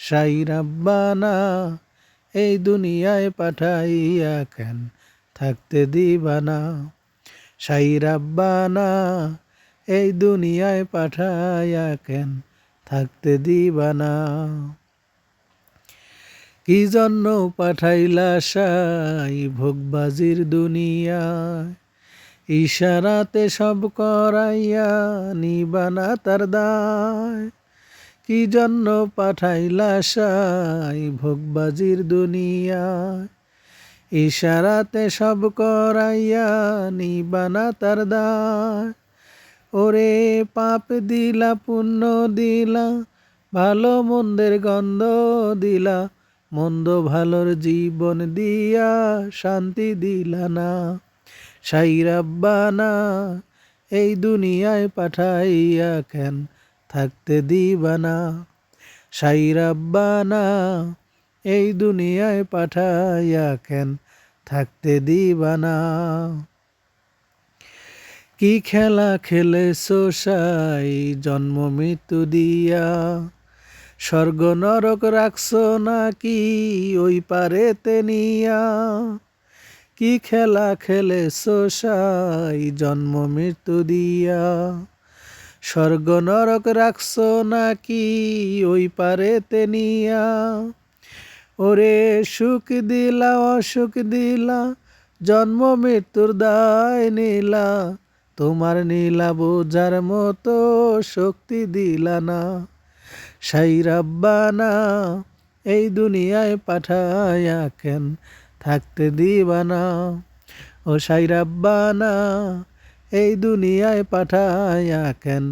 সাই রাব্বানা, এই দুনিয়ায় পাঠাইয়া কেন থাকতে দিবানা? সাই রাব্বানা, এই দুনিয়ায় পাঠাইয়া কেন থাকতে দিবানা? কি জন্য পাঠাইলা সাই ভোগবাজির দুনিয়ায়? ইশারাতে সব করাইয়া নিবানা তার দায়। কি জন্য পাঠাইলা সাই ভোগবাজির দুনিয়ায়? ইশারাতে সব করাইয়া নিবানা তার দায়। ওরে পাপ দিলা, পুণ্য দিলা, ভালো মন্দের গন্ধ দিলা, মন্দ ভালোর জীবন দিয়া শান্তি দিলা না। সাই রাব্বানা, এই দুনিয়ায় পাঠাইয়া কেন থাকতে দিবানা, সাই রাব্বানা, এই দুনিয়ায় পাঠাইয়া কেন থাকতে দিবানা? কি খেলা খেলে সাই, জন্ম মৃত্যু দিয়া? স্বর্গ নরক রাখছো নাকি ওই পারেতে নিয়া? কি খেলা খেলে সাই, জন্ম মৃত্যু দিয়া? স্বর্গ নরক রাখছো নাকি ওই পারেতে নিয়া? ওরে সুখ দিলা, অসুখ দিলা, জন্ম মৃত্যুর দায় নিলা। তোমার নীলা বোঝার মতো শক্তি দিলা না। সাই রাব্বানা, এই দুনিয়ায় পাঠায়া কেন থাকতে দিবানা ও সাই রাব্বানা এই দুনিয়ায় পাঠায়া কেন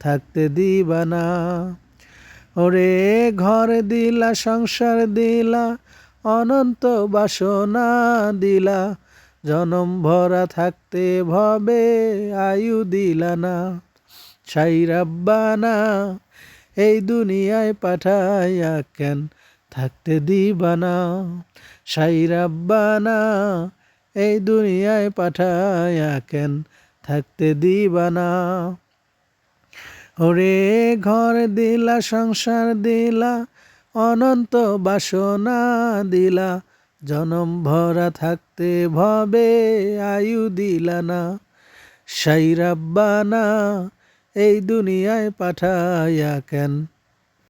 থাকতে দিবা না ওরে ঘর দিলা, সংসার দিলা, অনন্ত বাসনা দিলা, জনম ভরা থাকতে ভবে আয়ু দিলা না সাই রাব্বানা, এই দুনিয়ায় পাঠাইয়া কেন থাকতে দিবানা। সাই রাব্বানা, এই দুনিয়ায় পাঠাইয়া কেন থাকতে দিবানা। ওরে ঘর দিলা, সংসার দিলা, অনন্ত বাসনা দিলা, জনম ভরা থাকতে ভবে আয়ু দিলা না সাই রাব্বানা এই দুনিয়ায় পাঠাইয়া কেন?